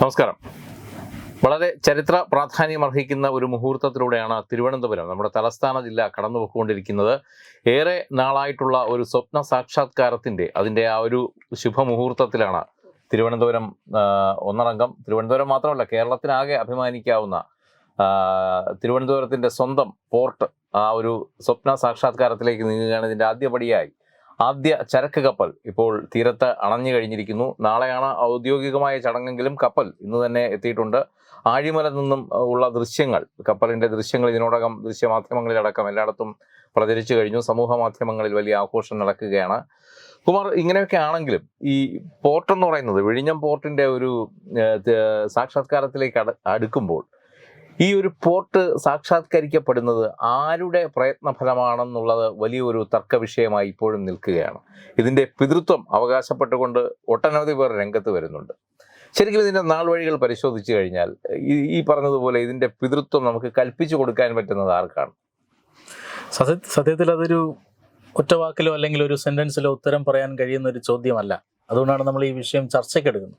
നമസ്കാരം. വളരെ ചരിത്ര പ്രാധാന്യം അർഹിക്കുന്ന ഒരു മുഹൂർത്തത്തിലൂടെയാണ് തിരുവനന്തപുരം നമ്മുടെ തലസ്ഥാന ജില്ല കടന്നുപോയിക്കൊണ്ടിരിക്കുന്നത്. ഏറെ നാളായിട്ടുള്ള ഒരു സ്വപ്ന സാക്ഷാത്കാരത്തിന്റെ അതിന്റെ ആ ഒരു ശുഭമുഹൂർത്തത്തിലാണ് തിരുവനന്തപുരം ഒന്നടങ്കം. തിരുവനന്തപുരം മാത്രമല്ല കേരളത്തിനാകെ അഭിമാനിക്കാവുന്ന തിരുവനന്തപുരത്തിന്റെ സ്വന്തം പോർട്ട് ആ ഒരു സ്വപ്ന സാക്ഷാത്കാരത്തിലേക്ക് നീങ്ങുകയാണ് ഇതിന്റെ ആദ്യപടിയായി. ആദ്യ ചരക്ക് കപ്പൽ ഇപ്പോൾ തീരത്ത് അണഞ്ഞു കഴിഞ്ഞിരിക്കുന്നു. നാളെയാണ് ഔദ്യോഗികമായ ചടങ്ങെങ്കിലും കപ്പൽ ഇന്ന് തന്നെ എത്തിയിട്ടുണ്ട്. ആഴിമല നിന്നും ഉള്ള ദൃശ്യങ്ങൾ കപ്പലിന്റെ ദൃശ്യങ്ങൾ ഇതിനോടകം ദൃശ്യമാധ്യമങ്ങളിലടക്കം എല്ലായിടത്തും പ്രചരിച്ചു കഴിഞ്ഞു. സമൂഹ മാധ്യമങ്ങളിൽ വലിയ ആഘോഷം നടക്കുകയാണ്. കുമാർ ഇങ്ങനെയൊക്കെ ആണെങ്കിലും ഈ പോർട്ട് എന്ന് പറയുന്നത് വിഴിഞ്ഞം പോർട്ടിന്റെ ഒരു സാക്ഷാത്കാരത്തിലേക്ക് അടുക്കുമ്പോൾ ഈ ഒരു പോർട്ട് സാക്ഷാത്കരിക്കപ്പെടുന്നത് ആരുടെ പ്രയത്നഫലമാണെന്നുള്ളത് വലിയൊരു തർക്ക വിഷയമായി ഇപ്പോഴും നിൽക്കുകയാണ്. ഇതിന്റെ പിതൃത്വം അവകാശപ്പെട്ടുകൊണ്ട് ഒട്ടനവധി പേർ രംഗത്ത് വരുന്നുണ്ട്. ശരിക്കും ഇതിന്റെ നാൾ വഴികൾ പരിശോധിച്ചു കഴിഞ്ഞാൽ ഈ പറഞ്ഞതുപോലെ ഇതിന്റെ പിതൃത്വം നമുക്ക് കൽപ്പിച്ചു കൊടുക്കാൻ പറ്റുന്നത് ആർക്കാണ്? സത്യ സത്യത്തിൽ അതൊരു ഒറ്റവാക്കിലോ അല്ലെങ്കിൽ ഒരു സെന്റൻസിലോ ഉത്തരം പറയാൻ കഴിയുന്ന ഒരു ചോദ്യമല്ല. അതുകൊണ്ടാണ് നമ്മൾ ഈ വിഷയം ചർച്ചയ്ക്കെടുക്കുന്നത്.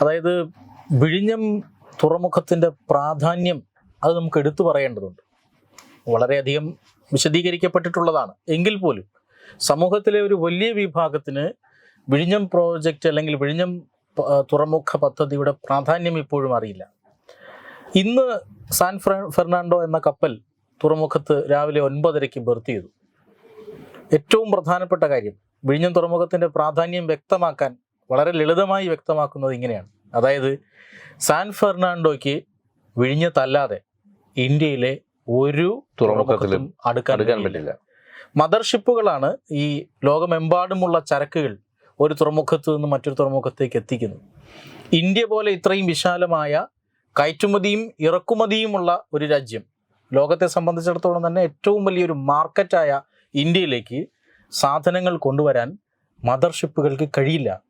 അതായത് വിഴിഞ്ഞം തുറമുഖത്തിന്റെ പ്രാധാന്യം അത് നമുക്ക് എടുത്തു പറയേണ്ടതുണ്ട്. വളരെയധികം വിശദീകരിക്കപ്പെട്ടിട്ടുള്ളതാണ്. എങ്കിൽ പോലും സമൂഹത്തിലെ ഒരു വലിയ വിഭാഗത്തിന് വിഴിഞ്ഞം പ്രോജക്റ്റ് അല്ലെങ്കിൽ വിഴിഞ്ഞം തുറമുഖ പദ്ധതിയുടെ പ്രാധാന്യം ഇപ്പോഴും അറിയില്ല. ഇന്ന് സാൻ ഫെർണാണ്ടോ എന്ന കപ്പൽ തുറമുഖത്ത് രാവിലെ ഒൻപതരയ്ക്ക് ബർത്ത് ചെയ്തു. ഏറ്റവും പ്രധാനപ്പെട്ട കാര്യം വിഴിഞ്ഞം തുറമുഖത്തിന്റെ പ്രാധാന്യം വ്യക്തമാക്കാൻ വളരെ ലളിതമായി വ്യക്തമാക്കുന്നത് ഇങ്ങനെയാണ്. അതായത് സാൻ ഫെർണാണ്ടോയ്ക്ക് വിഴിഞ്ഞത്തല്ലാതെ ഇന്ത്യയിലെ ഒരു തുറമുഖത്തിലും അടുക്കാൻ അടുക്കാൻ പറ്റില്ല. മദർഷിപ്പുകളാണ് ഈ ലോകമെമ്പാടുമുള്ള ചരക്കുകൾ ഒരു തുറമുഖത്ത് നിന്ന് മറ്റൊരു തുറമുഖത്തേക്ക് എത്തിക്കുന്നത്. ഇന്ത്യ പോലെ ഇത്രയും വിശാലമായ കയറ്റുമതിയും ഇറക്കുമതിയുമുള്ള ഒരു രാജ്യം ലോകത്തെ സംബന്ധിച്ചിടത്തോളം തന്നെ ഏറ്റവും വലിയൊരു മാർക്കറ്റായ ഇന്ത്യയിലേക്ക് സാധനങ്ങൾ കൊണ്ടുവരാൻ മദർഷിപ്പുകൾക്ക് കഴിയില്ല.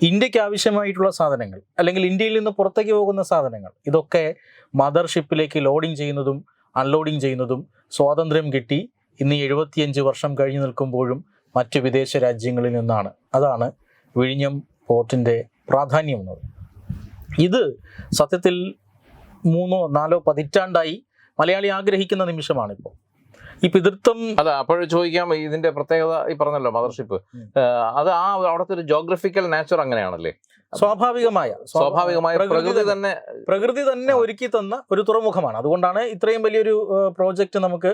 ഇന്ത്യയ്ക്ക് ആവശ്യമായിട്ടുള്ള സാധനങ്ങൾ അല്ലെങ്കിൽ ഇന്ത്യയിൽ നിന്ന് പുറത്തേക്ക് പോകുന്ന സാധനങ്ങൾ ഇതൊക്കെ മദർഷിപ്പിലേക്ക് ലോഡിംഗ് ചെയ്യുന്നതും അൺലോഡിംഗ് ചെയ്യുന്നതും സ്വാതന്ത്ര്യം കിട്ടി. ഇന്ന് എഴുപത്തിയഞ്ച് വർഷം കഴിഞ്ഞു നിൽക്കുമ്പോഴും മറ്റ് വിദേശ രാജ്യങ്ങളിൽ നിന്നാണ്. അതാണ് വിഴിഞ്ഞം പോർട്ടിന്റെ പ്രാധാന്യം എന്നത്. ഇത് സത്യത്തിൽ മൂന്നോ നാലോ പതിറ്റാണ്ടായി മലയാളി ആഗ്രഹിക്കുന്ന നിമിഷമാണ് ഇപ്പോൾ ഈ പിതൃത്വം അല്ല അപ്പോഴും ചോദിക്കാം ഇതിന്റെ പ്രത്യേകത ഈ പറഞ്ഞല്ലോ മദർഷിപ്പ് അത് ആ അവിടുത്തെ ഒരു ജോഗ്രഫിക്കൽ നാച്ചർ അങ്ങനെയാണല്ലേ? സ്വാഭാവികമായ സ്വാഭാവികമായ പ്രകൃതി തന്നെ പ്രകൃതി തന്നെ ഒരുക്കി തന്ന ഒരു തുറമുഖമാണ്. അതുകൊണ്ടാണ് ഇത്രയും വലിയൊരു പ്രോജക്റ്റ് നമുക്ക്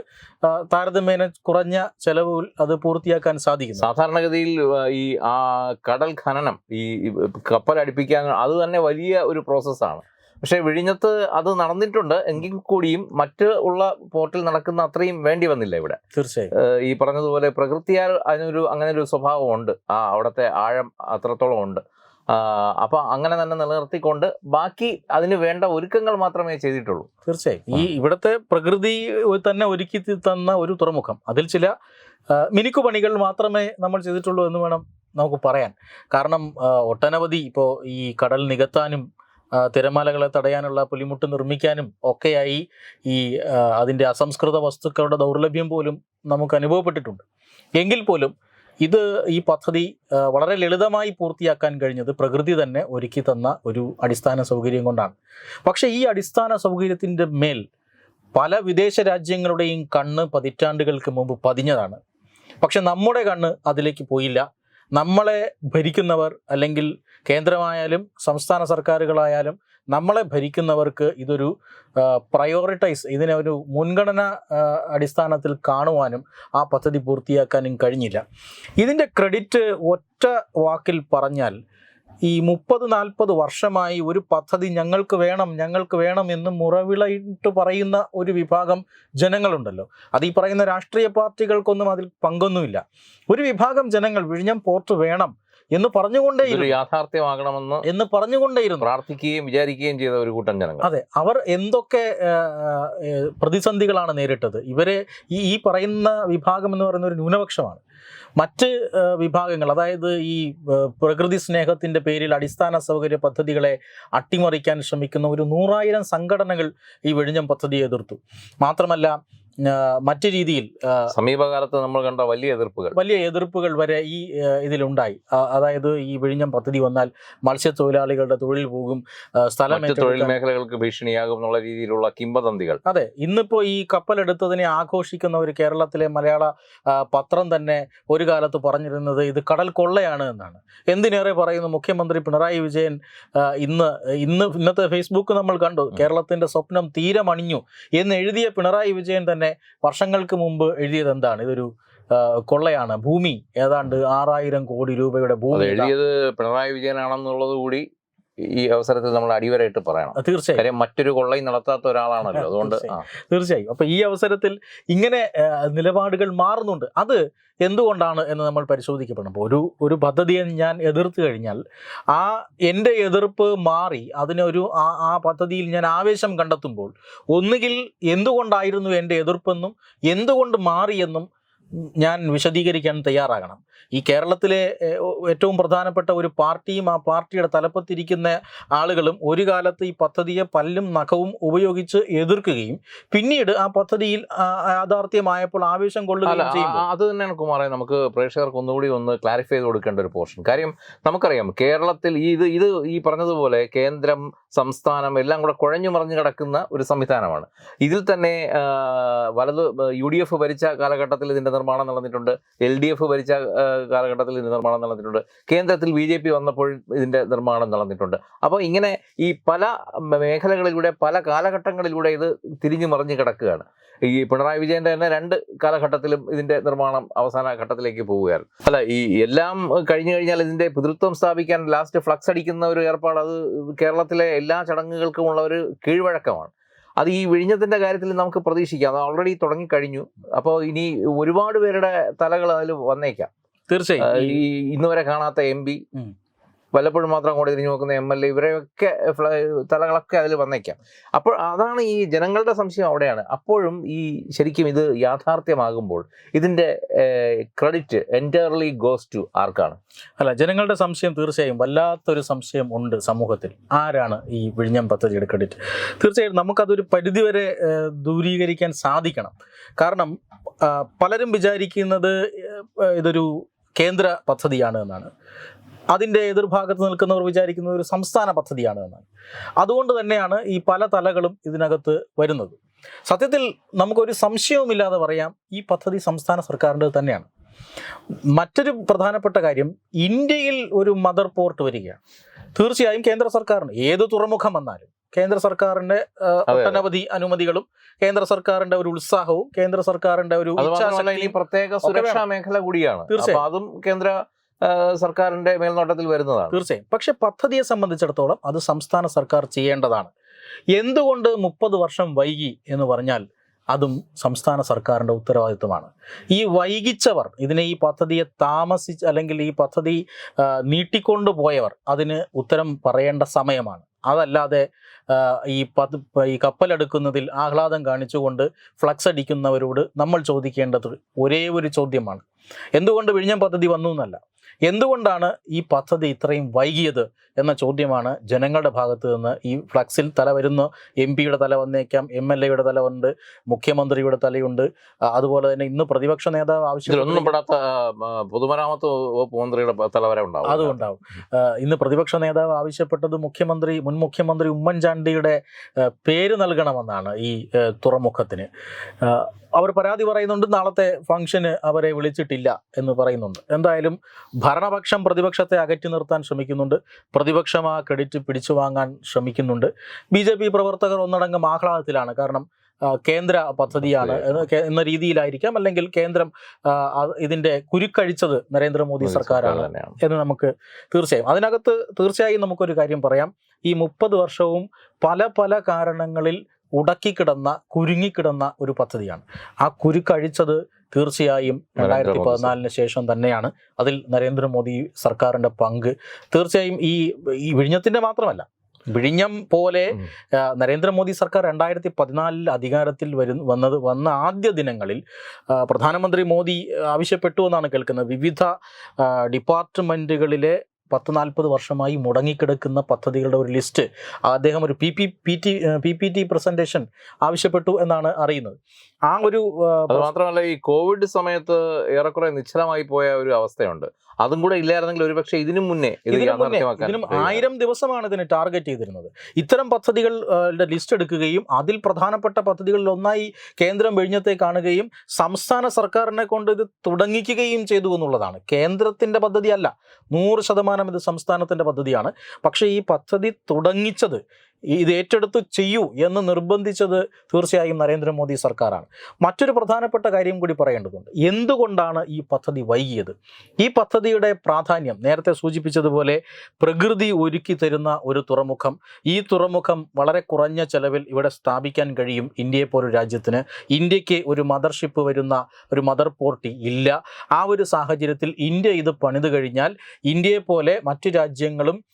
താരതമ്യേന കുറഞ്ഞ ചെലവിൽ അത് പൂർത്തിയാക്കാൻ സാധിക്കുന്നത്. സാധാരണഗതിയിൽ ഈ ആ കടൽ ഖനനം ഈ കപ്പൽ അടുപ്പിക്കാൻ അത് തന്നെ വലിയ ഒരു പ്രോസസ്സാണ് പക്ഷേ വിഴിഞ്ഞത്ത് അത് നടന്നിട്ടുണ്ട്. എങ്കിൽ കൂടിയും മറ്റ് ഉള്ള പോർട്ടിൽ നടക്കുന്ന അത്രയും വേണ്ടി വന്നില്ല ഇവിടെ. തീർച്ചയായും. ഈ പറഞ്ഞതുപോലെ പ്രകൃതിയാൽ അതിനൊരു അങ്ങനെ ഒരു സ്വഭാവം ഉണ്ട് ആ അവിടുത്തെ ആഴം അത്രത്തോളം ഉണ്ട്. അപ്പൊ അങ്ങനെ തന്നെ നിലനിർത്തിക്കൊണ്ട് ബാക്കി അതിന് വേണ്ട ഒരുക്കങ്ങൾ മാത്രമേ ചെയ്തിട്ടുള്ളൂ. തീർച്ചയായും. ഈ ഇവിടുത്തെ പ്രകൃതി തന്നെ ഒരുക്കി തന്ന ഒരു തുറമുഖം. അതിൽ ചില മിനിക്കു പണികൾ മാത്രമേ നമ്മൾ ചെയ്തിട്ടുള്ളൂ എന്ന് വേണം നമുക്ക് പറയാൻ. കാരണം ഒട്ടനവധി ഇപ്പോൾ ഈ കടൽ നികത്താനും തിരമാലകളെ തടയാനുള്ള പുലിമുട്ട് നിർമ്മിക്കാനും ഒക്കെയായി ഈ അതിന്റെ അസംസ്കൃത വസ്തുക്കളുടെ ദൗർലഭ്യം പോലും നമുക്ക് അനുഭവപ്പെട്ടിട്ടുണ്ട്. എങ്കിൽ പോലും ഇത് ഈ പദ്ധതി വളരെ ലളിതമായി പൂർത്തിയാക്കാൻ കഴിഞ്ഞത് പ്രകൃതി തന്നെ ഒരുക്കി തന്ന ഒരു അടിസ്ഥാന സൗകര്യം കൊണ്ടാണ്. പക്ഷേ ഈ അടിസ്ഥാന സൗകര്യത്തിന്റെ മേൽ പല വിദേശ രാജ്യങ്ങളുടെയും കണ്ണ് പതിറ്റാണ്ടുകൾക്ക് മുമ്പ് പതിഞ്ഞതാണ്. പക്ഷെ നമ്മുടെ കണ്ണ് അതിലേക്ക് പോയില്ല. നമ്മളെ ഭരിക്കുന്നവർ അല്ലെങ്കിൽ കേന്ദ്രമായാലും സംസ്ഥാന സർക്കാരുകളായാലും നമ്മളെ ഭരിക്കുന്നവർക്ക് ഇതൊരു പ്രയോറിറ്റൈസ് ഇതിനെ ഒരു മുൻഗണന അടിസ്ഥാനത്തിൽ കാണുവാനും ആ പദ്ധതി പൂർത്തിയാക്കാനും കഴിഞ്ഞില്ല. ഇതിന്റെ ക്രെഡിറ്റ് ഒറ്റ വാക്കിൽ പറഞ്ഞാൽ ഈ മുപ്പത് നാൽപ്പത് വർഷമായി ഒരു പദ്ധതി ഞങ്ങൾക്ക് വേണം ഞങ്ങൾക്ക് വേണം എന്ന് മുറവിളയിട്ട് പറയുന്ന ഒരു വിഭാഗം ജനങ്ങളുണ്ടല്ലോ. അത് ഈ പറയുന്ന രാഷ്ട്രീയ പാർട്ടികൾക്കൊന്നും അതിൽ പങ്കൊന്നുമില്ല. ഒരു വിഭാഗം ജനങ്ങൾ വിഴിഞ്ഞം പോർട്ട് വേണം എന്ന് പറഞ്ഞുകൊണ്ടേ യാഥാർത്ഥ്യമാകണമെന്ന് എന്ന് പറഞ്ഞുകൊണ്ടേയിരുന്നു. പ്രാർത്ഥിക്കുകയും വിചാരിക്കുകയും ചെയ്ത ഒരു കൂട്ടം ജനങ്ങൾ. അതെ അവർ എന്തൊക്കെ പ്രതിസന്ധികളാണ് നേരിട്ടത്. ഇവരെ ഈ ഈ പറയുന്ന വിഭാഗം എന്ന് പറയുന്ന ഒരു ന്യൂനപക്ഷമാണ്. മറ്റ് വിഭാഗങ്ങൾ അതായത് ഈ പ്രകൃതി സ്നേഹത്തിന്റെ പേരിൽ അടിസ്ഥാന സൗകര്യ പദ്ധതികളെ അട്ടിമറിക്കാൻ ശ്രമിക്കുന്ന ഒരു നൂറായിരം സംഘടനകൾ ഈ വെടിഞ്ഞം പദ്ധതിയെ എതിർത്തു. മാത്രമല്ല മറ്റു രീതിയിൽ സമീപകാലത്ത് നമ്മൾ കണ്ട വലിയ എതിർപ്പുകൾ. വലിയ എതിർപ്പുകൾ വരെ ഈ ഇതിലുണ്ടായി. അതായത് ഈ വിഴിഞ്ഞം പദ്ധതി വന്നാൽ മത്സ്യത്തൊഴിലാളികളുടെ തൊഴിൽ പോകും സ്ഥലം തൊഴിൽ മേഖലകൾക്ക് ഭീഷണിയാകും എന്നുള്ള രീതിയിലുള്ള കിംവദന്തികൾ. അതെ ഇന്നിപ്പോ ഈ കപ്പലെടുത്തതിനെ ആഘോഷിക്കുന്ന ഒരു കേരളത്തിലെ മലയാള പത്രം തന്നെ ഒരു കാലത്ത് പറഞ്ഞിരുന്നത് ഇത് കടൽ കൊള്ളയാണ് എന്നാണ്. എന്തിനേറെ പറയുന്നു മുഖ്യമന്ത്രി പിണറായി വിജയൻ ഇന്ന് ഇന്ന് ഇന്നത്തെ ഫേസ്ബുക്ക് നമ്മൾ കണ്ടു. കേരളത്തിന്റെ സ്വപ്നം തീരമണിഞ്ഞു എന്ന് എഴുതിയ പിണറായി വിജയൻ തന്നെ വർഷങ്ങൾക്ക് മുമ്പ് എഴുതിയത് എന്താണ്? ഇതൊരു കൊള്ളയാണ്. ഭൂമി. ഏതാണ്ട് ആറായിരം കോടി രൂപയുടെ ഭൂമി. എഴുതിയത് പിണറായി വിജയനാണെന്നുള്ളത് കൂടി ഈ അവസരത്തിൽ നമ്മൾ അടിവരായിട്ട് പറയണം. തീർച്ചയായും. കാര്യം മറ്റൊരു കൊള്ളയും നടത്താത്ത ഒരാളാണല്ലോ. അതുകൊണ്ട്. തീർച്ചയായും. അപ്പൊ ഈ അവസരത്തിൽ ഇങ്ങനെ നിലപാടുകൾ മാറുന്നുണ്ട്. അത് എന്തുകൊണ്ടാണ് എന്ന് നമ്മൾ പരിശോധിക്കപ്പെടണം. അപ്പോൾ ഒരു ഒരു പദ്ധതിയെ ഞാൻ എതിർത്ത് കഴിഞ്ഞാൽ ആ എന്റെ എതിർപ്പ് മാറി അതിനൊരു ആ ആ പദ്ധതിയിൽ ഞാൻ ആവേശം കണ്ടെത്തുമ്പോൾ ഒന്നുകിൽ എന്തുകൊണ്ടായിരുന്നു എന്റെ എതിർപ്പെന്നും എന്തുകൊണ്ട് മാറിയെന്നും ഞാൻ വിശദീകരിക്കാൻ തയ്യാറാകണം. ഈ കേരളത്തിലെ ഏറ്റവും പ്രധാനപ്പെട്ട ഒരു പാർട്ടിയും ആ പാർട്ടിയുടെ തലപ്പത്തിരിക്കുന്ന ആളുകളും ഒരു കാലത്ത് ഈ പദ്ധതിയെ പല്ലും നഖവും ഉപയോഗിച്ച് എതിർക്കുകയും പിന്നീട് ആ പദ്ധതിയിൽ യാഥാർത്ഥ്യമായപ്പോൾ ആവേശം കൊള്ളുകയും ചെയ്യും അത് തന്നെയാണ് കുമാറെ നമുക്ക് പ്രേക്ഷകർക്ക് ഒന്നുകൂടി ഒന്ന് ക്ലാരിഫൈ ചെയ്ത് കൊടുക്കേണ്ട ഒരു പോർഷൻ കാര്യം നമുക്കറിയാം കേരളത്തിൽ ഈ ഇത് ഇത് ഈ പറഞ്ഞതുപോലെ കേന്ദ്രം സംസ്ഥാനം എല്ലാം കൂടെ കുഴഞ്ഞു മറിഞ്ഞു കിടക്കുന്ന ഒരു സംവിധാനമാണ്. ഇതിൽ തന്നെ വലതു യു ഡി എഫ് ഭരിച്ച കാലഘട്ടത്തിൽ ഇതിന്റെ നിർമ്മാണം നടന്നിട്ടുണ്ട്. എൽ ഡി എഫ് ഭരിച്ച കാലഘട്ടത്തിൽ ഇതിന്റെ നിർമ്മാണം നടന്നിട്ടുണ്ട്. കേന്ദ്രത്തിൽ ബി ജെ പി വന്നപ്പോൾ ഇതിന്റെ നിർമ്മാണം നടന്നിട്ടുണ്ട്. അപ്പോൾ ഇങ്ങനെ ഈ പല മേഖലകളിലൂടെ പല കാലഘട്ടങ്ങളിലൂടെ ഇത് തിരിഞ്ഞു മറിഞ്ഞു കിടക്കുകയാണ്. ഈ പിണറായി വിജയന്റെ തന്നെ രണ്ട് കാലഘട്ടത്തിലും ഇതിന്റെ നിർമ്മാണം അവസാന ഘട്ടത്തിലേക്ക് പോവുകയായിരുന്നു അല്ല ഈ എല്ലാം കഴിഞ്ഞു കഴിഞ്ഞാൽ ഇതിന്റെ പിതൃത്വം സ്ഥാപിക്കാൻ ലാസ്റ്റ് ഫ്ലക്സ് അടിക്കുന്ന ഒരു ഏർപ്പാട് അത് കേരളത്തിലെ എല്ലാ ചടങ്ങുകൾക്കുമുള്ള ഒരു കീഴ്വഴക്കമാണ്. അത് ഈ വിഴിഞ്ഞത്തിന്റെ കാര്യത്തിൽ നമുക്ക് പ്രതീക്ഷിക്കാം. അത് ഓൾറെഡി തുടങ്ങിക്കഴിഞ്ഞു. അപ്പോൾ ഇനി ഒരുപാട് പേരുടെ തലകൾ അതിൽ വന്നേക്കാം. തീർച്ചയായും. ഈ- ഇന്നുവരെ ഇന്ന് വരെ കാണാത്ത എം പി. വല്ലപ്പോഴും മാത്രം കൂടെ തിരിഞ്ഞു നോക്കുന്ന എം എൽ എ ഇവരെയൊക്കെ തലകളൊക്കെ അതിൽ വന്നേക്കാം. അപ്പോൾ അതാണ് ഈ ജനങ്ങളുടെ സംശയം അവിടെയാണ്. അപ്പോഴും ഈ ശരിക്കും ഇത് യാഥാർത്ഥ്യമാകുമ്പോൾ ഇതിന്റെ ക്രെഡിറ്റ് എന്റയർലി ഗോസ് ടു ആർക്കാണ്? അല്ല ജനങ്ങളുടെ സംശയം തീർച്ചയായും വല്ലാത്തൊരു സംശയം ഉണ്ട് സമൂഹത്തിൽ. ആരാണ് ഈ വിഴിഞ്ഞം പദ്ധതിയുടെ ക്രെഡിറ്റ് തീർച്ചയായും നമുക്കതൊരു പരിധിവരെ ദൂരീകരിക്കാൻ സാധിക്കണം. കാരണം പലരും വിചാരിക്കുന്നത് ഇതൊരു കേന്ദ്ര പദ്ധതിയാണ് എന്നാണ്. അതിന്റെ എതിർഭാഗത്ത് നിൽക്കുന്നവർ വിചാരിക്കുന്നത് ഒരു സംസ്ഥാന പദ്ധതിയാണ് എന്നാണ്. അതുകൊണ്ട് തന്നെയാണ് ഈ പല തലകളും ഇതിനകത്ത് വരുന്നത്. സത്യത്തിൽ നമുക്കൊരു സംശയവുമില്ലാതെ പറയാം ഈ പദ്ധതി സംസ്ഥാന സർക്കാരിന്റെ തന്നെയാണ്. മറ്റൊരു പ്രധാനപ്പെട്ട കാര്യം ഇന്ത്യയിൽ ഒരു മദർ പോർട്ട് വരികയാണ്. തീർച്ചയായും കേന്ദ്ര സർക്കാരിന് ഏത് തുറമുഖം വന്നാലും കേന്ദ്ര സർക്കാരിന്റെ. ഒട്ടനവധി അനുമതികളും കേന്ദ്ര സർക്കാരിന്റെ ഒരു ഉത്സാഹവും കേന്ദ്ര സർക്കാരിന്റെ ഒരു പ്രത്യേക സുരക്ഷാ മേഖല കൂടിയാണ്. തീർച്ചയായും. അതും കേന്ദ്ര സർക്കാരിന്റെ മേൽനോട്ടത്തിൽ വരുന്നതാണ്. തീർച്ചയായും. പക്ഷെ പദ്ധതിയെ സംബന്ധിച്ചിടത്തോളം അത് സംസ്ഥാന സർക്കാർ ചെയ്യേണ്ടതാണ്. എന്തുകൊണ്ട് മുപ്പത് വർഷം വൈകി എന്ന് പറഞ്ഞാൽ അതും സംസ്ഥാന സർക്കാരിന്റെ ഉത്തരവാദിത്വമാണ്. ഈ വൈകിച്ചവർ ഇതിനെ ഈ പദ്ധതിയെ താമസിച്ച് അല്ലെങ്കിൽ ഈ പദ്ധതി നീട്ടിക്കൊണ്ടു പോയവർ അതിന് ഉത്തരം പറയേണ്ട സമയമാണ്. അതല്ലാതെ ഈ പത് ഈ കപ്പലെടുക്കുന്നതിൽ ആഹ്ലാദം കാണിച്ചുകൊണ്ട് ഫ്ലക്സ് അടിക്കുന്നവരോട് നമ്മൾ ചോദിക്കേണ്ടത് ഒരേ ഒരു ചോദ്യമാണ്. എന്തുകൊണ്ട് വിഴിഞ്ഞം പദ്ധതി വന്നു എന്നല്ല. എന്തുകൊണ്ടാണ് ഈ പദ്ധതി ഇത്രയും വൈകിയത് എന്ന ചോദ്യമാണ് ജനങ്ങളുടെ ഭാഗത്ത് നിന്ന് ഈ ഫ്ലക്സിൽ തല വരുന്ന. എം പിയുടെ തല വന്നേക്കാം എം എൽ എയുടെ തല ഉണ്ട് മുഖ്യമന്ത്രിയുടെ തലയുണ്ട്. അതുപോലെ തന്നെ ഇന്ന് പ്രതിപക്ഷ നേതാവ് ഇതിലൊന്നും ആവശ്യം പെടാത്ത പൊതുമരാമത്ത് വകുപ്പ് മന്ത്രിയുടെ തലവരെ ഉണ്ടാവും. അതുണ്ടാവും ഇന്ന് പ്രതിപക്ഷ നേതാവ് ആവശ്യപ്പെട്ടത് മുഖ്യമന്ത്രി മുൻ മുഖ്യമന്ത്രി ഉമ്മൻചാണ്ടിയുടെ പേര് നൽകണമെന്നാണ് ഈ തുറമുഖത്തിന്. അവർ പരാതി പറയുന്നുണ്ട് നാളത്തെ ഫംഗ്ഷന് അവരെ വിളിച്ചിട്ടില്ല എന്ന് പറയുന്നുണ്ട്. എന്തായാലും ഭരണപക്ഷം പ്രതിപക്ഷത്തെ അകറ്റി നിർത്താൻ ശ്രമിക്കുന്നുണ്ട്. പ്രതിപക്ഷം ആ ക്രെഡിറ്റ് പിടിച്ചു വാങ്ങാൻ ശ്രമിക്കുന്നുണ്ട്. ബി പ്രവർത്തകർ ഒന്നടങ്കം ആഹ്ലാദത്തിലാണ്. കാരണം കേന്ദ്ര പദ്ധതിയാണ് എന്ന രീതിയിലായിരിക്കാം. അല്ലെങ്കിൽ കേന്ദ്രം ഇതിന്റെ കുരുക്കഴിച്ചത് നരേന്ദ്രമോദി സർക്കാരാണ് എന്ന് നമുക്ക് തീർച്ചയായും. അതിനകത്ത് തീർച്ചയായും നമുക്കൊരു കാര്യം പറയാം. ഈ മുപ്പത് വർഷവും പല പല കാരണങ്ങളിൽ ഉടക്കിക്കിടന്ന കുരുങ്ങിക്കിടന്ന ഒരു പദ്ധതിയാണ്. ആ കുരുക്കഴിച്ചത് തീർച്ചയായും രണ്ടായിരത്തി പതിനാലിന് ശേഷം തന്നെയാണ്. അതിൽ നരേന്ദ്രമോദി സർക്കാരിന്റെ പങ്ക്. തീർച്ചയായും ഈ ഈ വിഴിഞ്ഞത്തിന്റെ മാത്രമല്ല വിഴിഞ്ഞം പോലെ നരേന്ദ്രമോദി സർക്കാർ രണ്ടായിരത്തി പതിനാലിൽ അധികാരത്തിൽ വരുന്ന വന്നത് വന്ന ആദ്യ ദിനങ്ങളിൽ പ്രധാനമന്ത്രി മോദി ആവശ്യപ്പെട്ടു എന്നാണ് കേൾക്കുന്നത്. വിവിധ ഡിപ്പാർട്ട്മെന്റുകളിലെ പത്ത് നാൽപ്പത് വർഷമായി മുടങ്ങിക്കിടക്കുന്ന പദ്ധതികളുടെ ഒരു ലിസ്റ്റ് അദ്ദേഹം ഒരു P P P T P P T presentation ആവശ്യപ്പെട്ടു എന്നാണ് അറിയുന്നത്. ആ ഒരു അത് മാത്രമല്ല ഈ കോവിഡ് സമയത്ത് ഏറെക്കുറെ നിശ്ചലമായി പോയ ഒരു അവസ്ഥയുണ്ട്. അതും കൂടെ ഇല്ലായിരുന്നെങ്കിൽ ഒരുപക്ഷെ ഇതിനു മുന്നേ ഇത് ഇതിനും. ആയിരം ദിവസമാണ് ഇതിന് ടാർഗറ്റ് ചെയ്തിരുന്നത്. ഇത്തരം പദ്ധതികളുടെ ലിസ്റ്റ് എടുക്കുകയും അതിൽ പ്രധാനപ്പെട്ട പദ്ധതികളിൽ ഒന്നായി കേന്ദ്രം വിഴിഞ്ഞത്തെ കാണുകയും സംസ്ഥാന സർക്കാരിനെ കൊണ്ട് ഇത് തുടങ്ങിക്കുകയും ചെയ്തു എന്നുള്ളതാണ്. കേന്ദ്രത്തിന്റെ പദ്ധതിയല്ല നൂറ് ശതമാനം ഇത് സംസ്ഥാനത്തിന്റെ പദ്ധതിയാണ്. പക്ഷേ ഈ പദ്ധതി തുടങ്ങിച്ചത് ഇത് ഏറ്റെടുത്ത് ചെയ്യൂ എന്ന് നിർബന്ധിച്ചത് തീർച്ചയായും നരേന്ദ്രമോദി സർക്കാരാണ്. മറ്റൊരു പ്രധാനപ്പെട്ട കാര്യം കൂടി പറയേണ്ടതുണ്ട്. എന്തുകൊണ്ടാണ് ഈ പദ്ധതി വൈകിയത്? ഈ പദ്ധതിയുടെ പ്രാധാന്യം നേരത്തെ സൂചിപ്പിച്ചതുപോലെ പ്രകൃതി ഒരുക്കി തരുന്ന ഒരു തുറമുഖം ഈ തുറമുഖം വളരെ കുറഞ്ഞ ചെലവിൽ ഇവിടെ സ്ഥാപിക്കാൻ കഴിയും ഇന്ത്യയെ പോലൊരു രാജ്യത്തിന്. ഇന്ത്യയ്ക്ക് ഒരു മദർഷിപ്പ് വരുന്ന ഒരു മദർ പോർട്ടി ഇല്ല. ആ ഒരു സാഹചര്യത്തിൽ ഇന്ത്യ ഇത് പണിത് കഴിഞ്ഞാൽ ഇന്ത്യയെ പോലെ മറ്റു രാജ്യങ്ങളും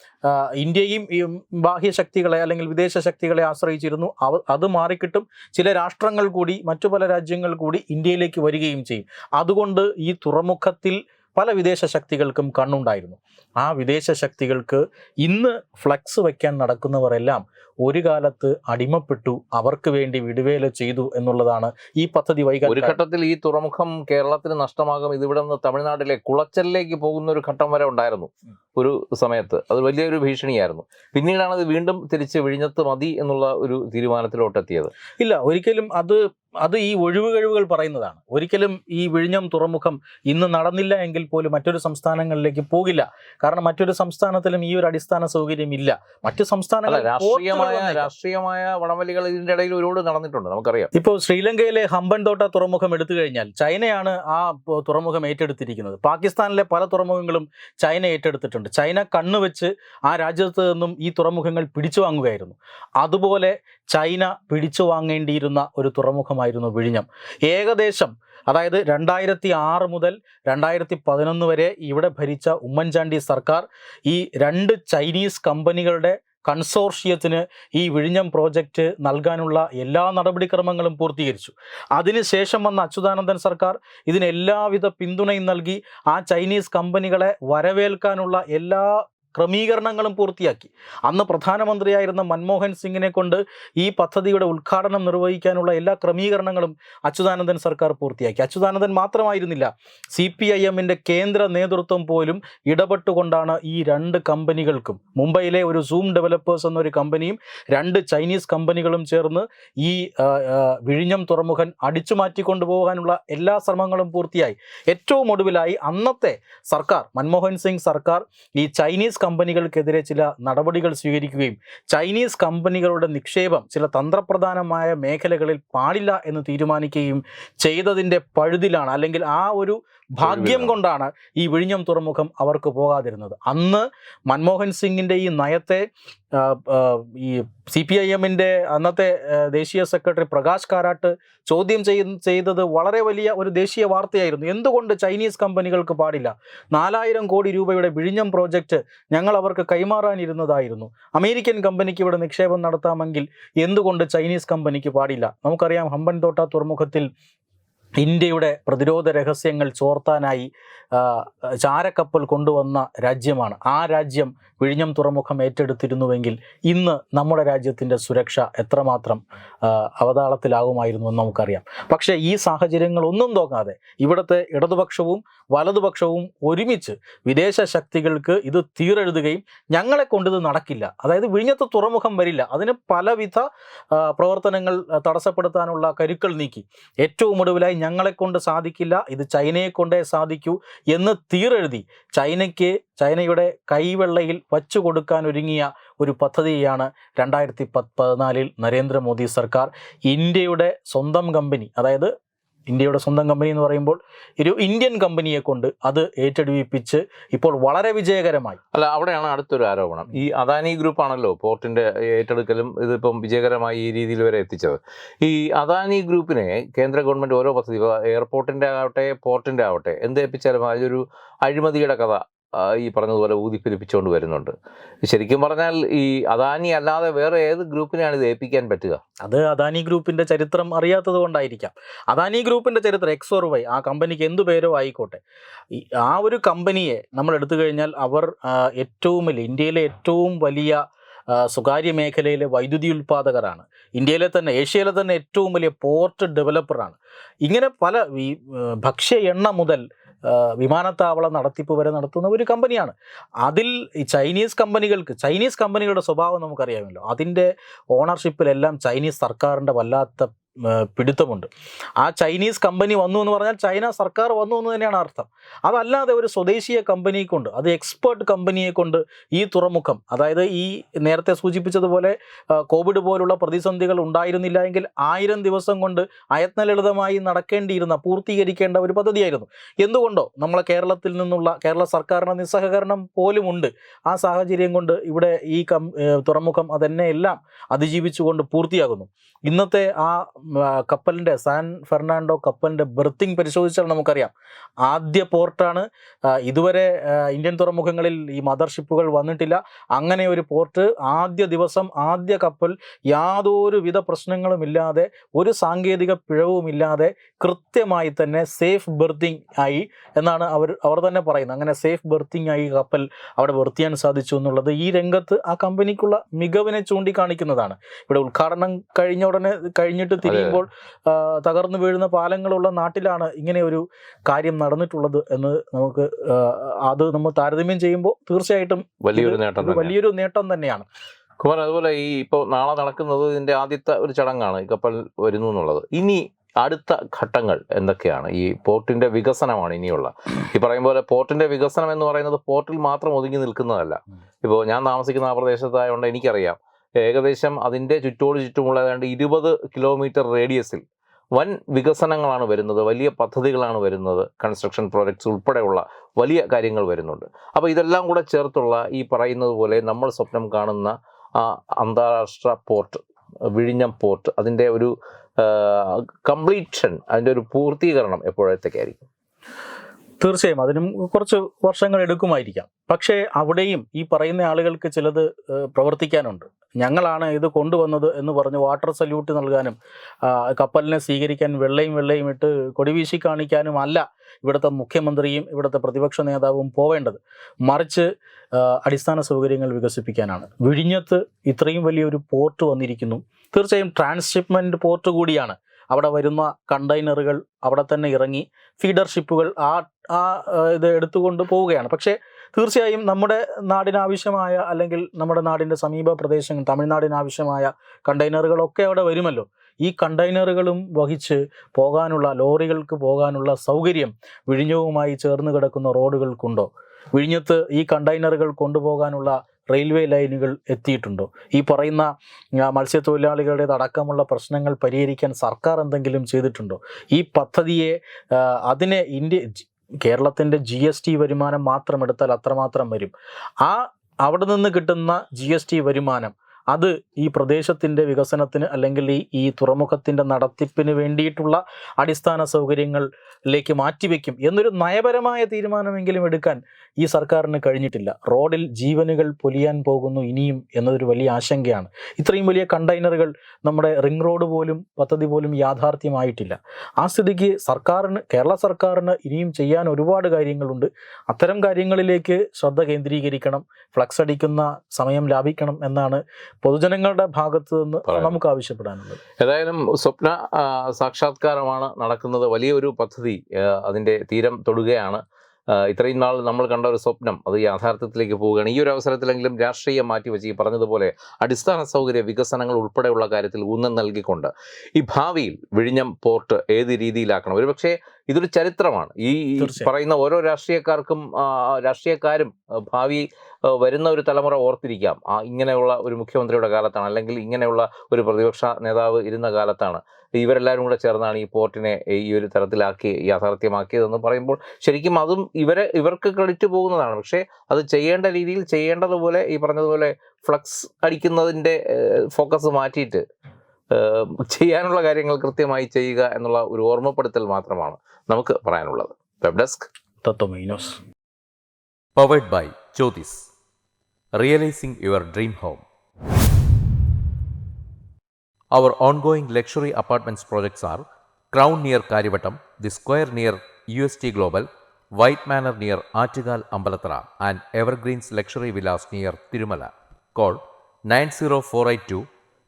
ഇന്ത്യയും ഈ ബാഹ്യ ശക്തികളെ അല്ലെങ്കിൽ വിദേശ ശക്തികളെ ആശ്രയിച്ചിരുന്നു. അവ അത് മാറിക്കിട്ടും ചില രാഷ്ട്രങ്ങൾ കൂടി മറ്റു പല രാജ്യങ്ങൾ കൂടി ഇന്ത്യയിലേക്ക് വരികയും ചെയ്യും. അതുകൊണ്ട് ഈ തുറമുഖത്തിൽ പല വിദേശ ശക്തികൾക്കും കണ്ണുണ്ടായിരുന്നു. ആ വിദേശ ശക്തികൾക്ക് ഇന്ന് ഫ്ലക്സ് വയ്ക്കാൻ നടക്കുന്നവരെല്ലാം ഒരു കാലത്ത് അടിമപ്പെട്ടു അവർക്ക് വേണ്ടി വിടുവേല ചെയ്തു എന്നുള്ളതാണ് ഈ പദ്ധതി വൈകാൻ ഒരു ഘട്ടത്തിൽ ഈ തുറമുഖം കേരളത്തിന് നഷ്ടമാകും ഇതിവിടെ നിന്ന് തമിഴ്നാട്ടിലെ കുളച്ചലിലേക്ക് പോകുന്ന ഒരു ഘട്ടം വരെ ഉണ്ടായിരുന്നു ഒരു സമയത്ത്. അത് വലിയൊരു ഭീഷണിയായിരുന്നു. പിന്നീടാണ് അത് വീണ്ടും തിരിച്ച് വിഴിഞ്ഞത്ത് മതി എന്നുള്ള ഒരു തീരുമാനത്തിലോട്ടെത്തിയത്. ഇല്ല ഒരിക്കലും അത് അത് ഈ ഒഴിവ് കഴിവുകൾ പറയുന്നതാണ്. ഒരിക്കലും ഈ വിഴിഞ്ഞം തുറമുഖം ഇന്ന് നടന്നില്ല എങ്കിൽ പോലും മറ്റൊരു സംസ്ഥാനങ്ങളിലേക്ക് പോകില്ല. കാരണം മറ്റൊരു സംസ്ഥാനത്തിലും ഈ ഒരു അടിസ്ഥാന സൗകര്യം ഇല്ല. മറ്റു സംസ്ഥാനങ്ങൾ രാഷ്ട്രീയമായ. രാഷ്ട്രീയമായ വടംവലികൾ ഇതിന്റെ ഇടയിൽ ഒരുപാട് നടന്നിട്ടുണ്ട് നമുക്കറിയാം. ഇപ്പോൾ ശ്രീലങ്കയിലെ ഹമ്പൻതോട്ട തുറമുഖം എടുത്തു കഴിഞ്ഞാൽ ചൈനയാണ് ആ തുറമുഖം ഏറ്റെടുത്തിരിക്കുന്നത്. പാകിസ്ഥാനിലെ പല തുറമുഖങ്ങളും ചൈന ഏറ്റെടുത്തിട്ടുണ്ട്. ചൈന കണ്ണുവെച്ച് ആ രാജ്യത്ത് നിന്നും ഈ തുറമുഖങ്ങൾ പിടിച്ചു വാങ്ങുകയായിരുന്നു. അതുപോലെ ചൈന പിടിച്ചു വാങ്ങേണ്ടിയിരുന്ന ഒരു തുറമുഖമായിരുന്നു വിഴിഞ്ഞം. ഏകദേശം അതായത് രണ്ടായിരത്തി ആറ് മുതൽ രണ്ടായിരത്തി പതിനൊന്ന് വരെ ഇവിടെ ഭരിച്ച ഉമ്മൻചാണ്ടി സർക്കാർ ഈ രണ്ട് ചൈനീസ് കമ്പനികളുടെ കൺസോർഷ്യത്തിന് ഈ വിഴിഞ്ഞം പ്രോജക്റ്റ് നൽകാനുള്ള എല്ലാ നടപടിക്രമങ്ങളും പൂർത്തീകരിച്ചു. അതിനുശേഷം വന്ന അച്യുതാനന്ദൻ സർക്കാർ ഇതിന് എല്ലാവിധ പിന്തുണയും നൽകി ആ ചൈനീസ് കമ്പനികളെ വരവേൽക്കാനുള്ള എല്ലാ ക്രമീകരണങ്ങളും പൂർത്തിയാക്കി. അന്ന് പ്രധാനമന്ത്രിയായിരുന്ന മൻമോഹൻ സിംഗിനെ കൊണ്ട് ഈ പദ്ധതിയുടെ ഉദ്ഘാടനം നിർവഹിക്കാനുള്ള എല്ലാ ക്രമീകരണങ്ങളും അച്യുതാനന്ദൻ സർക്കാർ പൂർത്തിയാക്കി. അച്യുതാനന്ദൻ മാത്രമായിരുന്നില്ല. സി പി ഐ എമ്മിന്റെ കേന്ദ്ര നേതൃത്വം പോലും ഇടപെട്ടുകൊണ്ടാണ് ഈ രണ്ട് കമ്പനികൾക്കും മുംബൈയിലെ ഒരു സൂം ഡെവലപ്പേഴ്സ് എന്നൊരു കമ്പനിയും രണ്ട് ചൈനീസ് കമ്പനികളും ചേർന്ന് ഈ വിഴിഞ്ഞം തുറമുഖൻ അടിച്ചു മാറ്റിക്കൊണ്ടുപോകാനുള്ള എല്ലാ ശ്രമങ്ങളും പൂർത്തിയായി. ഏറ്റവും ഒടുവിലായി അന്നത്തെ സർക്കാർ മൻമോഹൻ സിംഗ് സർക്കാർ ഈ ചൈനീസ് കമ്പനികൾക്കെതിരെ ചില നടപടികൾ സ്വീകരിക്കുകയും ചൈനീസ് കമ്പനികളുടെ നിക്ഷേപം ചില തന്ത്രപ്രധാനമായ മേഖലകളിൽ പാടില്ല എന്ന് തീരുമാനിക്കുകയും ചെയ്തതിന്റെ പഴുതിലാണ്. അല്ലെങ്കിൽ ആ ഒരു ഭാഗ്യം കൊണ്ടാണ് ഈ വിഴിഞ്ഞം തുറമുഖം അവർക്ക് പോകാതിരുന്നത്. അന്ന് മൻമോഹൻ സിംഗിന്റെ ഈ നയത്തെ ഈ സി പി ഐ എമ്മിന്റെ അന്നത്തെ ദേശീയ സെക്രട്ടറി പ്രകാശ് കാരാട്ട് ചോദ്യം ചെയ്തത് വളരെ വലിയ ഒരു ദേശീയ വാർത്തയായിരുന്നു. എന്തുകൊണ്ട് ചൈനീസ് കമ്പനികൾക്ക് പാടില്ല? നാലായിരം കോടി രൂപയുടെ വിഴിഞ്ഞം പ്രോജക്റ്റ് ഞങ്ങൾ അവർക്ക് കൈമാറാനിരുന്നതായിരുന്നു. അമേരിക്കൻ കമ്പനിക്ക് ഇവിടെ നിക്ഷേപം നടത്താമെങ്കിൽ എന്തുകൊണ്ട് ചൈനീസ് കമ്പനിക്ക് പാടില്ല? നമുക്കറിയാം ഹമ്പൻതോട്ട തുറമുഖത്തിൽ ഇന്ത്യയുടെ പ്രതിരോധ രഹസ്യങ്ങൾ ചോർത്താനായി ചാരക്കപ്പൽ കൊണ്ടുവന്ന രാജ്യമാണ്. ആ രാജ്യം വിഴിഞ്ഞം തുറമുഖം ഏറ്റെടുത്തിരുന്നുവെങ്കിൽ ഇന്ന് നമ്മുടെ രാജ്യത്തിന്റെ സുരക്ഷ എത്രമാത്രം അവതാളത്തിലാകുമായിരുന്നു എന്ന് നമുക്കറിയാം. പക്ഷേ ഈ സാഹചര്യങ്ങളൊന്നും തോന്നാതെ ഇവിടുത്തെ ഇടതുപക്ഷവും വലതുപക്ഷവും ഒരുമിച്ച് വിദേശ ശക്തികൾക്ക് ഇത് തീരെഴുതുകയും ഞങ്ങളെ കൊണ്ടിത് നടക്കില്ല. അതായത് വിഴിഞ്ഞത്ത് തുറമുഖം വരില്ല. അതിന് പലവിധ പ്രവർത്തനങ്ങൾ തടസ്സപ്പെടുത്താനുള്ള കരുക്കൾ നീക്കി. ഏറ്റവും ഒടുവിലായി ഞങ്ങളെ കൊണ്ട് സാധിക്കില്ല ഇത് ചൈനയെ കൊണ്ടേ സാധിക്കൂ എന്ന് തീരെഴുതി ചൈനയ്ക്ക് ചൈനയുടെ കൈവെള്ളയിൽ വച്ചു കൊടുക്കാൻ ഒരുങ്ങിയ ഒരു പദ്ധതിയാണ് രണ്ടായിരത്തി പത്ത് പതിനാലിൽ നരേന്ദ്രമോദി സർക്കാർ. ഇന്ത്യയുടെ സ്വന്തം കമ്പനി അതായത് ഇന്ത്യയുടെ സ്വന്തം കമ്പനി എന്ന് പറയുമ്പോൾ ഒരു ഇന്ത്യൻ കമ്പനിയെ കൊണ്ട് അത് ഏറ്റെടുപ്പിച്ച് ഇപ്പോൾ വളരെ വിജയകരമായി. അല്ല അവിടെയാണ് അടുത്തൊരു ആരോപണം. ഈ അദാനി ഗ്രൂപ്പ് ആണല്ലോ പോർട്ടിന്റെ ഏറ്റെടുക്കലും ഇതിപ്പം വിജയകരമായി ഈ രീതിയിൽ വരെ എത്തിച്ചത്. ഈ അദാനി ഗ്രൂപ്പിനെ കേന്ദ്ര ഗവൺമെന്റ് ഓരോ പദ്ധതി എയർപോർട്ടിന്റെ ആവട്ടെ പോർട്ടിന്റെ ആവട്ടെ എന്ത് ഏൽപ്പിച്ചാലും അതിലൊരു അഴിമതിയുടെ കഥ ഈ പറഞ്ഞതുപോലെ ഊതിപ്പെരിപ്പിച്ചുകൊണ്ട് വരുന്നുണ്ട്. ശരിക്കും പറഞ്ഞാൽ ഈ അദാനി അല്ലാതെ വേറെ ഏത് ഗ്രൂപ്പിനെയാണ് ഇത് ഏൽപ്പിക്കാൻ പറ്റുക? അത് അദാനി ഗ്രൂപ്പിന്റെ ചരിത്രം അറിയാത്തത് കൊണ്ടായിരിക്കാം. അദാനി ഗ്രൂപ്പിന്റെ ചരിത്രം എക്സ് ഓർ വൈ ആ കമ്പനിക്ക് എന്തു പേരോ ആയിക്കോട്ടെ. ആ ഒരു കമ്പനിയെ നമ്മൾ എടുത്തു കഴിഞ്ഞാൽ അവർ ഏറ്റവും വലിയ ഇന്ത്യയിലെ ഏറ്റവും വലിയ സ്വകാര്യ മേഖലയിലെ വൈദ്യുതി ഉൽപ്പാദകരാണ്. ഇന്ത്യയിലെ തന്നെ ഏഷ്യയിലെ തന്നെ ഏറ്റവും വലിയ പോർട്ട് ഡെവലപ്പറാണ്. ഇങ്ങനെ പല ഈ ഭക്ഷ്യ എണ്ണ മുതൽ വിമാനത്താവള നടത്തിപ്പ് വരെ നടത്തുന്ന ഒരു കമ്പനിയാണ്. അതിൽ ഈ ചൈനീസ് കമ്പനികൾക്ക് ചൈനീസ് കമ്പനികളുടെ സ്വഭാവം നമുക്കറിയാമല്ലോ. അതിന്റെ ഓണർഷിപ്പിലെല്ലാം ചൈനീസ് സർക്കാരിന്റെ വല്ലാത്ത പിടുത്തമുണ്ട്. ആ ചൈനീസ് കമ്പനി വന്നു എന്ന് പറഞ്ഞാൽ ചൈന സർക്കാർ വന്നു എന്ന് തന്നെയാണ് അർത്ഥം. അതല്ലാതെ ഒരു സ്വദേശീയ കമ്പനിയെ കൊണ്ട് അത് എക്സ്പേർട്ട് കമ്പനിയെ കൊണ്ട് ഈ തുറമുഖം അതായത് ഈ നേരത്തെ സൂചിപ്പിച്ചതുപോലെ കോവിഡ് പോലുള്ള പ്രതിസന്ധികൾ ഉണ്ടായിരുന്നില്ല എങ്കിൽ ആയിരം ദിവസം കൊണ്ട് അയത്നലളിതമായി നടക്കേണ്ടിയിരുന്ന പൂർത്തീകരിക്കേണ്ട ഒരു പദ്ധതിയായിരുന്നു. എന്തുകൊണ്ടോ നമ്മളെ കേരളത്തിൽ നിന്നുള്ള കേരള സർക്കാരിന്റെ നിസ്സഹകരണം പോലുമുണ്ട്. ആ സാഹചര്യം കൊണ്ട് ഇവിടെ ഈ കം തുറമുഖം അതെന്നെ എല്ലാം അതിജീവിച്ചുകൊണ്ട് പൂർത്തിയാകുന്നു. ഇന്നത്തെ ആ, കപ്പലിന്റെ സാൻ ഫെർണാണ്ടോ കപ്പലിന്റെ ബെർത്തിങ് പരിശോധിച്ചാൽ നമുക്കറിയാം. ആദ്യ പോർട്ടാണ് ഇതുവരെ ഇന്ത്യൻ തുറമുഖങ്ങളിൽ ഈ മദർഷിപ്പുകൾ വന്നിട്ടില്ല. അങ്ങനെ ഒരു പോർട്ട് ആദ്യ ദിവസം ആദ്യ കപ്പൽ യാതൊരുവിധ പ്രശ്നങ്ങളുമില്ലാതെ ഒരു സാങ്കേതിക പിഴവുമില്ലാതെ കൃത്യമായി തന്നെ സേഫ് ബെർത്തിങ് ആയി എന്നാണ് അവർ അവർ തന്നെ പറയുന്നത്. അങ്ങനെ സേഫ് ബെർത്തിങ് ആയി കപ്പൽ അവിടെ ബെർത്ത് ചെയ്യാൻ സാധിച്ചു എന്നുള്ളത് ഈ രംഗത്ത് ആ കമ്പനിക്കുള്ള മികവിനെ ചൂണ്ടിക്കാണിക്കുന്നതാണ്. ഇവിടെ ഉദ്ഘാടനം കഴിഞ്ഞ ഉടനെ കഴിഞ്ഞിട്ട് തിരിയുമ്പോൾ ആ, തകർന്നു വീഴുന്ന പാലങ്ങളുള്ള നാട്ടിലാണ് ഇങ്ങനെ ഒരു കാര്യം നടന്നിട്ടുള്ളത് എന്ന് നമുക്ക് അത് നമ്മൾ താരതമ്യം ചെയ്യുമ്പോൾ തീർച്ചയായിട്ടും വലിയൊരു നേട്ടം വലിയൊരു നേട്ടം തന്നെയാണ്. കുമാർ അതുപോലെ ഈ ഇപ്പോൾ നാളെ നടക്കുന്നത് ഇതിന്റെ ആദ്യത്തെ ഒരു ചടങ്ങാണ് ഈ കപ്പൽ വരുന്നു എന്നുള്ളത്. ഇനി അടുത്ത ഘട്ടങ്ങൾ എന്തൊക്കെയാണ്? ഈ പോർട്ടിന്റെ വികസനമാണ് ഇനിയുള്ള. ഈ പറയും പോലെ പോർട്ടിന്റെ വികസനം എന്ന് പറയുന്നത് പോർട്ടിൽ മാത്രം ഒതുങ്ങി നിൽക്കുന്നതല്ല. ഇപ്പോൾ ഞാൻ താമസിക്കുന്ന ആ പ്രദേശത്തായതുകൊണ്ട് എനിക്കറിയാം. ഏകദേശം അതിന്റെ ചുറ്റോട് ചുറ്റുമുള്ള ഏതാണ്ട് ഇരുപത് കിലോമീറ്റർ റേഡിയസിൽ വൻ വികസനങ്ങളാണ് വരുന്നത് വലിയ പദ്ധതികളാണ് വരുന്നത് കൺസ്ട്രക്ഷൻ പ്രോജക്ട്സ് ഉൾപ്പെടെയുള്ള വലിയ കാര്യങ്ങൾ വരുന്നുണ്ട്. അപ്പോൾ ഇതെല്ലാം കൂടെ ചേർത്തുള്ള ഈ പറയുന്നത് പോലെ നമ്മൾ സ്വപ്നം കാണുന്ന ആ അന്താരാഷ്ട്ര പോർട്ട് വിഴിഞ്ഞം പോർട്ട് അതിന്റെ ഒരു കംപ്ലീഷൻ അതിന്റെ ഒരു പൂർത്തീകരണം എപ്പോഴത്തേക്കായിരിക്കും? തീർച്ചയായും അതിനും കുറച്ച് വർഷങ്ങൾ എടുക്കുമായിരിക്കാം. പക്ഷേ അവിടെയും ഈ പറയുന്ന ആളുകൾക്ക് ചിലത് പ്രവർത്തിക്കാനുണ്ട്. ഞങ്ങളാണ് ഇത് കൊണ്ടുവന്നത് എന്ന് പറഞ്ഞ് വാട്ടർ സല്യൂട്ട് നൽകാനും കപ്പലിനെ സ്വീകരിക്കാൻ വെള്ളയും വെള്ളയും ഇട്ട് കൊടിവീശി കാണിക്കാനും അല്ല ഇവിടുത്തെ മുഖ്യമന്ത്രിയും ഇവിടുത്തെ പ്രതിപക്ഷ നേതാവും പോവേണ്ടത്. മറിച്ച് അടിസ്ഥാന സൗകര്യങ്ങൾ വികസിപ്പിക്കാനാണ്. വിഴിഞ്ഞത്ത് ഇത്രയും വലിയൊരു പോർട്ട് വന്നിരിക്കുന്നു. തീർച്ചയായും ട്രാൻസ്ഷിപ്മെന്റ് പോർട്ട് കൂടിയാണ്. അവിടെ വരുന്ന കണ്ടെയ്നറുകൾ അവിടെ തന്നെ ഇറങ്ങി ഫീഡർ ഷിപ്പുകൾ ആ ആ ഇത് എടുത്തുകൊണ്ട് പോവുകയാണ്. പക്ഷേ തീർച്ചയായും നമ്മുടെ നാടിനാവശ്യമായ അല്ലെങ്കിൽ നമ്മുടെ നാടിന്റെ സമീപ പ്രദേശങ്ങൾ തമിഴ്നാടിനാവശ്യമായ കണ്ടെയ്നറുകളൊക്കെ അവിടെ വരുമല്ലോ. ഈ കണ്ടെയ്നറുകളും വഹിച്ച് പോകാനുള്ള ലോറികൾക്ക് പോകാനുള്ള സൗകര്യം വിഴിഞ്ഞവുമായി ചേർന്ന് കിടക്കുന്ന റോഡുകൾക്കുണ്ടോ? വിഴിഞ്ഞത്ത് ഈ കണ്ടെയ്നറുകൾ കൊണ്ടുപോകാനുള്ള റെയിൽവേ ലൈനുകൾ എത്തിയിട്ടുണ്ടോ? ഈ പറയുന്ന മത്സ്യത്തൊഴിലാളികളുടെ അടക്കമുള്ള പ്രശ്നങ്ങൾ പരിഹരിക്കാൻ സർക്കാർ എന്തെങ്കിലും ചെയ്തിട്ടുണ്ടോ? ഈ പദ്ധതിയെ അതിനെ ഇന്ത്യ കേരളത്തിന്റെ ജി എസ് ടി വരുമാനം മാത്രം എടുത്താൽ അത്രമാത്രം വരും. ആ അവിടെ നിന്ന് കിട്ടുന്ന ജി എസ് ടി വരുമാനം അത് ഈ പ്രദേശത്തിന്റെ വികസനത്തിന് അല്ലെങ്കിൽ ഈ ഈ തുറമുഖത്തിന്റെ നടത്തിപ്പിന് വേണ്ടിയിട്ടുള്ള അടിസ്ഥാന സൗകര്യങ്ങളിലേക്ക് മാറ്റിവെക്കും എന്നൊരു നയപരമായ തീരുമാനമെങ്കിലും എടുക്കാൻ ഈ സർക്കാരിന് കഴിഞ്ഞിട്ടില്ല. റോഡിൽ ജീവനുകൾ പൊലിയാൻ പോകുന്നു ഇനിയും എന്നതൊരു വലിയ ആശങ്കയാണ്. ഇത്രയും വലിയ കണ്ടെയ്നറുകൾ നമ്മുടെ റിംഗ് റോഡ് പോലും പദ്ധതി പോലും യാഥാർത്ഥ്യമായിട്ടില്ല. ആ സ്ഥിതിക്ക് സർക്കാരിന് കേരള സർക്കാരിന് ഇനിയും ചെയ്യാൻ ഒരുപാട് കാര്യങ്ങളുണ്ട്. അത്തരം കാര്യങ്ങളിലേക്ക് ശ്രദ്ധ കേന്ദ്രീകരിക്കണം. ഫ്ലക്സ് അടിക്കുന്ന സമയം ലാഭിക്കണം എന്നാണ് പൊതുജനങ്ങളുടെ ഭാഗത്ത് നിന്ന് നമുക്ക് ആവശ്യപ്പെടാനുള്ളത്. ഏതായാലും സ്വപ്ന സാക്ഷാത്കാരമാണ് നടക്കുന്നത്. വലിയൊരു പദ്ധതി അതിന്റെ തീരം തൊടുകയാണ്. ഇത്രയും നാൾ നമ്മൾ കണ്ട ഒരു സ്വപ്നം അത് യാഥാർത്ഥ്യത്തിലേക്ക് പോവുകയാണ്. ഈ ഒരു അവസരത്തിലെങ്കിലും രാഷ്ട്രീയം മാറ്റിവെച്ച് ഈ പറഞ്ഞതുപോലെ അടിസ്ഥാന സൗകര്യ വികസനങ്ങൾ ഉൾപ്പെടെയുള്ള കാര്യത്തിൽ ഊന്നൽ നൽകിക്കൊണ്ട് ഈ ഭാവിയിൽ വിഴിഞ്ഞം പോർട്ട് ഏത് രീതിയിലാക്കണം? ഒരുപക്ഷെ ഇതൊരു ചരിത്രമാണ്. ഈ പറയുന്ന ഓരോ രാഷ്ട്രീയക്കാർക്കും രാഷ്ട്രീയക്കാരും ഭാവി വരുന്ന ഒരു തലമുറ ഓർത്തിരിക്കാം. ആ ഇങ്ങനെയുള്ള ഒരു മുഖ്യമന്ത്രിയുടെ കാലത്താണ് അല്ലെങ്കിൽ ഇങ്ങനെയുള്ള ഒരു പ്രതിപക്ഷ നേതാവ് ഇരുന്ന കാലത്താണ്. ഇവരെല്ലാവരും കൂടെ ചേർന്നാണ് ഈ പോർട്ടിനെ ഈ ഒരു തരത്തിലാക്കി യാഥാർത്ഥ്യമാക്കിയതെന്ന് പറയുമ്പോൾ ശരിക്കും അതും ഇവരെ ഇവർക്ക് ക്രെഡിറ്റ് പോകുന്നതാണ്. പക്ഷേ അത് ചെയ്യേണ്ട രീതിയിൽ ചെയ്യേണ്ടതുപോലെ ഈ പറഞ്ഞതുപോലെ ഫ്ലക്സ് അടിക്കുന്നതിന്റെ ഫോക്കസ് മാറ്റിയിട്ട് ചെയ്യാനുള്ള കാര്യങ്ങൾ കൃത്യമായി ചെയ്യുക എന്നുള്ള ഒരു ഓർമ്മപ്പെടുത്തൽ മാത്രമാണ് നമുക്ക് പറയാനുള്ളത് വെബ് ഡെസ്ക് തത്വമൈനോസ് Powered by Jyotis. Realizing your dream home. Our ongoing luxury apartments projects are Crown near Karivatam, The Square near UST Global, White Manor near Artigal Ambalatra, and Evergreens Luxury Villas near Tirumala. Call nine zero four eight two